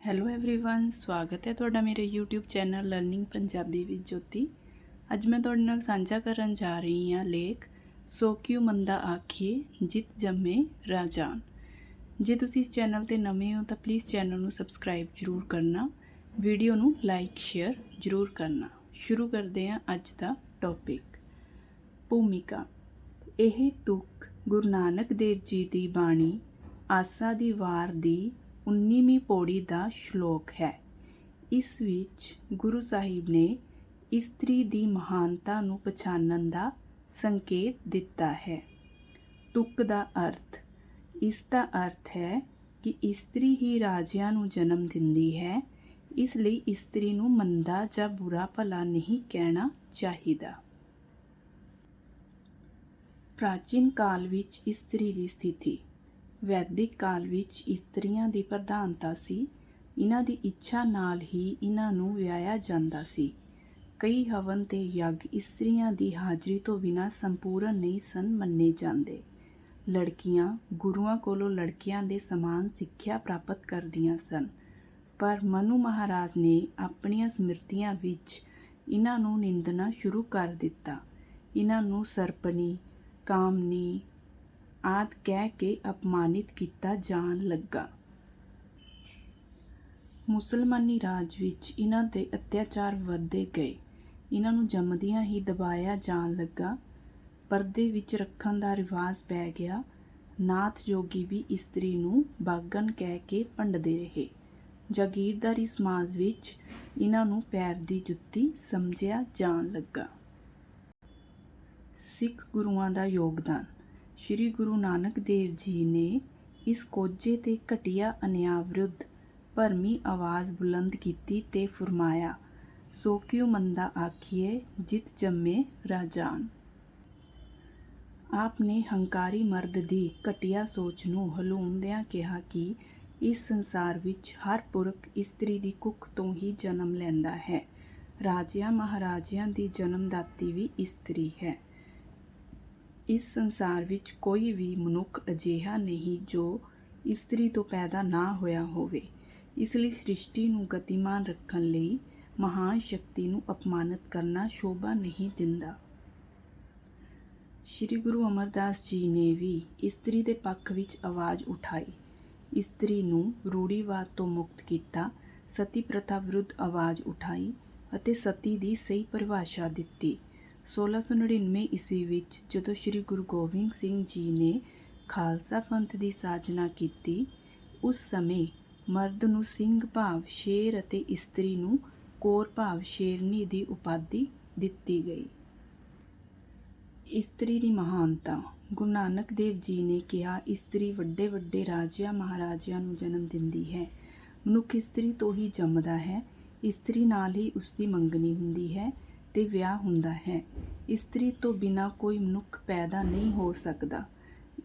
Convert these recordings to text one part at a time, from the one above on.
Hello everyone ਸਵਾਗਤ ਹੈ ਤੁਹਾਡਾ ਮੇਰੇ YouTube ਚੈਨਲ ਲਰਨਿੰਗ ਪੰਜਾਬੀ ਵਿੱਚ ਜੋਤੀ ਅੱਜ ਮੈਂ ਤੁਹਾਡੇ ਨਾਲ ਸਾਂਝਾ ਕਰਨ ਜਾ ਰਹੀ ਹਾਂ ਲੇਖ ਸੋ ਕਿਉ ਮੰਦਾ ਆਖੀਏ ਜਿਤ ਜੰਮੇ ਰਾਜਾਨ ਜੇ ਤੁਸੀਂ ਇਸ ਚੈਨਲ ਤੇ ਨਵੇਂ ਹੋ ਤਾਂ ਪਲੀਜ਼ ਚੈਨਲ ਨੂੰ ਸਬਸਕ੍ਰਾਈਬ ਜ਼ਰੂਰ ਕਰਨਾ ਵੀਡੀਓ ਨੂੰ ਲਾਈਕ ਸ਼ੇਅਰ ਜ਼ਰੂਰ ਕਰਨਾ ਸ਼ੁਰੂ ਕਰਦੇ ਹਾਂ ਅੱਜ ਦਾ ਟੌਪਿਕ ਭੂਮਿਕਾ ਇਹ ਤੁਕ ਗੁਰੂ ਨਾਨਕ ਦੇਵ ਜੀ ਦੀ ਬਾਣੀ ਆਸਾ ਦੀ ਵਾਰ ਦੀ 19ਵੀਂ ਪੌੜੀ ਦਾ ਸ਼ਲੋਕ ਹੈ। ਇਸ ਵਿੱਚ ਗੁਰੂ ਸਾਹਿਬ ਨੇ ਇਸਤਰੀ ਦੀ ਮਹਾਨਤਾ ਨੂੰ ਪਛਾਣਨ ਦਾ ਸੰਕੇਤ ਦਿੱਤਾ ਹੈ। ਤੁਕ ਦਾ ਅਰਥ, ਇਸ ਦਾ ਅਰਥ ਹੈ ਕਿ ਇਸਤਰੀ ਹੀ ਰਾਜਿਆਂ ਨੂੰ ਜਨਮ ਦਿੰਦੀ ਹੈ, ਇਸ ਲਈ ਇਸਤਰੀ ਨੂੰ ਮੰਦਾ ਜਾਂ ਬੁਰਾ ਭਲਾ ਨਹੀਂ ਕਹਿਣਾ ਚਾਹੀਦਾ। ਪ੍ਰਾਚੀਨ ਕਾਲ ਵਿੱਚ ਇਸਤਰੀ ਦੀ ਸਥਿਤੀ ਵੈਦਿਕ ਕਾਲ ਵਿੱਚ ਇਸਤਰੀਆਂ ਦੀ ਪ੍ਰਧਾਨਤਾ ਸੀ। ਇਹਨਾਂ ਦੀ ਇੱਛਾ ਨਾਲ ਹੀ ਇਹਨਾਂ ਨੂੰ ਵਿਆਹਿਆ ਜਾਂਦਾ ਸੀ। ਕਈ ਹਵਨ ਤੇ ਯੱਗ ਇਸਤਰੀਆਂ ਦੀ ਹਾਜ਼ਰੀ ਤੋਂ ਬਿਨਾਂ ਸੰਪੂਰਨ ਨਹੀਂ ਸਨ ਮੰਨੇ ਜਾਂਦੇ। ਲੜਕੀਆਂ ਗੁਰੂਆਂ ਕੋਲੋਂ ਲੜਕਿਆਂ ਦੇ ਸਮਾਨ ਸਿੱਖਿਆ ਪ੍ਰਾਪਤ ਕਰਦੀਆਂ ਸਨ। ਪਰ ਮਨੂ ਮਹਾਰਾਜ ਨੇ ਆਪਣੀਆਂ ਸਮਿਰਤੀਆਂ ਵਿੱਚ ਇਹਨਾਂ ਨੂੰ ਨਿੰਦਣਾ ਸ਼ੁਰੂ ਕਰ ਦਿੱਤਾ। ਇਹਨਾਂ ਨੂੰ ਸਰਪਣੀ, ਕਾਮਨੀ ਆਦਿ ਕਹਿ ਕੇ ਅਪਮਾਨਿਤ ਕੀਤਾ ਜਾਣ ਲੱਗਾ। ਮੁਸਲਮਾਨੀ ਰਾਜ ਵਿੱਚ ਇਹਨਾਂ ਤੇ ਅਤਿਆਚਾਰ ਵੱਧਦੇ ਗਏ। ਇਹਨਾਂ ਨੂੰ ਜੰਮਦਿਆਂ ਹੀ ਦਬਾਇਆ ਜਾਣ ਲੱਗਾ। ਪਰਦੇ ਵਿੱਚ ਰੱਖਣ ਦਾ ਰਿਵਾਜ ਪੈ ਗਿਆ। ਨਾਥ ਜੋਗੀ ਵੀ ਇਸਤਰੀ ਨੂੰ ਬਾਗਨ ਕਹਿ ਕੇ ਭੰਡਦੇ ਰਹੇ। ਜਾਗੀਰਦਾਰੀ ਸਮਾਜ ਵਿੱਚ ਇਹਨਾਂ ਨੂੰ ਪੈਰ ਦੀ ਜੁੱਤੀ ਸਮਝਿਆ ਜਾਣ ਲੱਗਾ। ਸਿੱਖ ਗੁਰੂਆਂ ਦਾ ਯੋਗਦਾਨ ਸ੍ਰੀ ਗੁਰੂ ਨਾਨਕ ਦੇਵ ਜੀ ਨੇ ਇਸ ਕੋਝੇ ਤੇ ਘਟੀਆ ਅਨਿਆਂ ਵਿਰੁੱਧ ਭਰਮੀ ਆਵਾਜ਼ ਬੁਲੰਦ ਕੀਤੀ ਤੇ ਫਰਮਾਇਆ, ਸੋ ਕਿਉ ਮੰਦਾ ਆਖੀਏ ਜਿਤ ਜੰਮੇ ਰਾਜਾਨ ਆਪ ਨੇ ਹੰਕਾਰੀ ਮਰਦ ਦੀ ਘਟੀਆ ਸੋਚ ਨੂੰ ਹਲੂਣਦਿਆਂ ਕਿਹਾ ਕਿ ਇਸ ਸੰਸਾਰ ਵਿੱਚ ਹਰ ਪੁਰਖ ਇਸਤਰੀ ਦੀ ਕੁੱਖ ਤੋਂ ਹੀ ਜਨਮ ਲੈਂਦਾ ਹੈ। ਰਾਜਿਆਂ ਮਹਾਰਾਜਿਆਂ ਦੀ ਜਨਮਦਾਤੀ ਵੀ ਇਸਤਰੀ ਹੈ। ਇਸ ਸੰਸਾਰ ਵਿੱਚ ਕੋਈ ਵੀ ਮਨੁੱਖ ਅਜਿਹਾ ਨਹੀਂ ਜੋ ਇਸਤਰੀ ਤੋਂ ਪੈਦਾ ਨਾ ਹੋਇਆ ਹੋਵੇ। ਇਸ ਲਈ ਸ੍ਰਿਸ਼ਟੀ ਨੂੰ ਗਤੀਮਾਨ ਰੱਖਣ ਲਈ ਮਹਾਨ ਸ਼ਕਤੀ ਨੂੰ ਅਪਮਾਨਿਤ ਕਰਨਾ ਸ਼ੋਭਾ ਨਹੀਂ ਦਿੰਦਾ। ਸ੍ਰੀ ਗੁਰੂ ਅਮਰਦਾਸ ਜੀ ਨੇ ਵੀ ਇਸਤਰੀ ਦੇ ਪੱਖ ਵਿੱਚ ਆਵਾਜ਼ ਉਠਾਈ। ਇਸਤਰੀ ਨੂੰ ਰੂੜੀਵਾਦ ਤੋਂ ਮੁਕਤ ਕੀਤਾ, ਸਤੀ ਪ੍ਰਥਾ ਵਿਰੁੱਧ ਆਵਾਜ਼ ਉਠਾਈ ਅਤੇ ਸਤੀ ਦੀ ਸਹੀ ਪਰਿਭਾਸ਼ਾ ਦਿੱਤੀ। 1699 ਈਸਵੀ ਵਿੱਚ ਜਦੋਂ ਸ੍ਰੀ ਗੁਰੂ ਗੋਬਿੰਦ ਸਿੰਘ ਜੀ ਨੇ ਖਾਲਸਾ ਪੰਥ ਦੀ ਸਾਜਨਾ ਕੀਤੀ, ਉਸ ਸਮੇਂ ਮਰਦ ਨੂੰ ਸਿੰਘ ਭਾਵ ਸ਼ੇਰ ਅਤੇ ਇਸਤਰੀ ਨੂੰ ਕੋਰ ਭਾਵ ਸ਼ੇਰਨੀ ਦੀ ਉਪਾਧੀ ਦਿੱਤੀ ਗਈ। ਇਸਤਰੀ ਦੀ ਮਹਾਨਤਾ, ਗੁਰੂ ਨਾਨਕ ਦੇਵ ਜੀ ਨੇ ਕਿਹਾ, ਇਸਤਰੀ ਵੱਡੇ ਵੱਡੇ ਰਾਜਿਆਂ ਮਹਾਰਾਜਿਆਂ ਨੂੰ ਜਨਮ ਦਿੰਦੀ ਹੈ। ਮਨੁੱਖ ਇਸਤਰੀ ਤੋਂ ਹੀ ਜੰਮਦਾ ਹੈ। ਇਸਤਰੀ ਨਾਲ ਹੀ ਉਸ ਦੀ ਮੰਗਣੀ ਹੁੰਦੀ ਹੈ। ਤੇ ਵਿਆਹ ਹੁੰਦਾ ਹੈ। ਇਸਤਰੀ ਤੋਂ ਬਿਨਾ ਕੋਈ ਮਨੁੱਖ ਪੈਦਾ ਨਹੀਂ ਹੋ ਸਕਦਾ।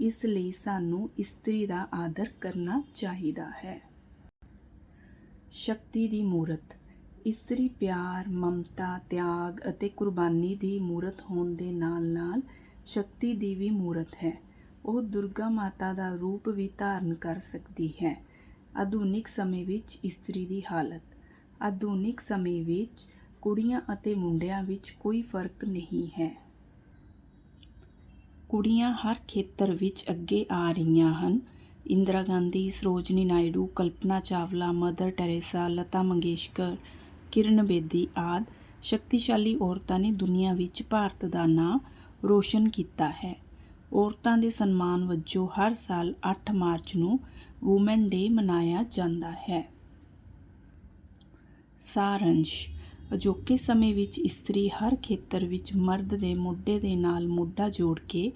ਇਸ ਲਈ ਸਾਨੂੰ ਇਸਤਰੀ ਦਾ ਆਦਰ ਕਰਨਾ ਚਾਹੀਦਾ ਹੈ। ਸ਼ਕਤੀ ਦੀ ਮੂਰਤ। ਇਸਤਰੀ ਪਿਆਰ, ਮਮਤਾ, ਤਿਆਗ ਅਤੇ ਕੁਰਬਾਨੀ ਦੀ ਮੂਰਤ ਹੋਣ ਦੇ ਨਾਲ-ਨਾਲ ਸ਼ਕਤੀ ਦੀ ਵੀ ਮੂਰਤ ਹੈ। ਉਹ ਦੁਰਗਾ ਮਾਤਾ ਦਾ ਰੂਪ ਵੀ ਧਾਰਨ ਕਰ ਸਕਦੀ ਹੈ। ਆਧੁਨਿਕ ਸਮੇਂ ਵਿੱਚ ਇਸਤਰੀ ਦੀ ਹਾਲਤ। ਆਧੁਨਿਕ ਸਮੇਂ ਵਿੱਚ ਕੁੜੀਆਂ ਅਤੇ ਮੁੰਡਿਆਂ ਵਿੱਚ ਕੋਈ ਫ਼ਰਕ ਨਹੀਂ ਹੈ। ਕੁੜੀਆਂ ਹਰ ਖੇਤਰ ਵਿੱਚ ਅੱਗੇ ਆ ਰਹੀਆਂ ਹਨ। ਇੰਦਰਾ ਗਾਂਧੀ, ਸਰੋਜਨੀ ਨਾਇਡੂ, ਕਲਪਨਾ ਚਾਵਲਾ, ਮਦਰ ਟੈਰੇਸਾ, ਲਤਾ ਮੰਗੇਸ਼ਕਰ, ਕਿਰਨ ਬੇਦੀ ਆਦਿ ਸ਼ਕਤੀਸ਼ਾਲੀ ਔਰਤਾਂ ਨੇ ਦੁਨੀਆ ਵਿੱਚ ਭਾਰਤ ਦਾ ਨਾਂ ਰੋਸ਼ਨ ਕੀਤਾ ਹੈ। ਔਰਤਾਂ ਦੇ ਸਨਮਾਨ ਵਜੋਂ ਹਰ ਸਾਲ 8 ਮਾਰਚ ਨੂੰ ਔਮਨ ਡੇ ਮਨਾਇਆ ਜਾਂਦਾ ਹੈ। ਸਾਰੰਸ਼ ਅਜੋਕੇ ਸਮੇਂ ਵਿੱਚ ਇਸਤਰੀ ਹਰ ਖੇਤਰ ਵਿੱਚ ਮਰਦ ਦੇ ਮੋਢੇ ਦੇ ਨਾਲ ਮੋਢਾ ਜੋੜ ਕੇ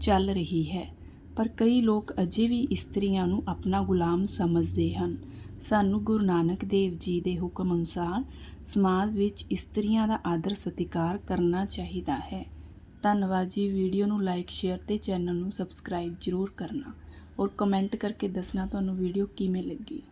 ਚੱਲ ਰਹੀ ਹੈ। ਪਰ ਕਈ ਲੋਕ ਅਜੇ ਵੀ ਇਸਤਰੀਆਂ ਨੂੰ ਆਪਣਾ ਗੁਲਾਮ ਸਮਝਦੇ ਹਨ। ਸਾਨੂੰ ਗੁਰੂ ਨਾਨਕ ਦੇਵ ਜੀ ਦੇ ਹੁਕਮ ਅਨੁਸਾਰ ਸਮਾਜ ਵਿੱਚ ਇਸਤਰੀਆਂ ਦਾ ਆਦਰ ਸਤਿਕਾਰ ਕਰਨਾ ਚਾਹੀਦਾ ਹੈ। ਧੰਨਵਾਦ ਜੀ। ਵੀਡੀਓ ਨੂੰ ਲਾਈਕ, ਸ਼ੇਅਰ ਤੇ ਚੈਨਲ ਨੂੰ ਸਬਸਕ੍ਰਾਈਬ ਜ਼ਰੂਰ ਕਰਨਾ। ਔਰ ਕਮੈਂਟ ਕਰਕੇ ਦੱਸਣਾ ਤੁਹਾਨੂੰ ਵੀਡੀਓ ਕਿਵੇਂ ਲੱਗੀ।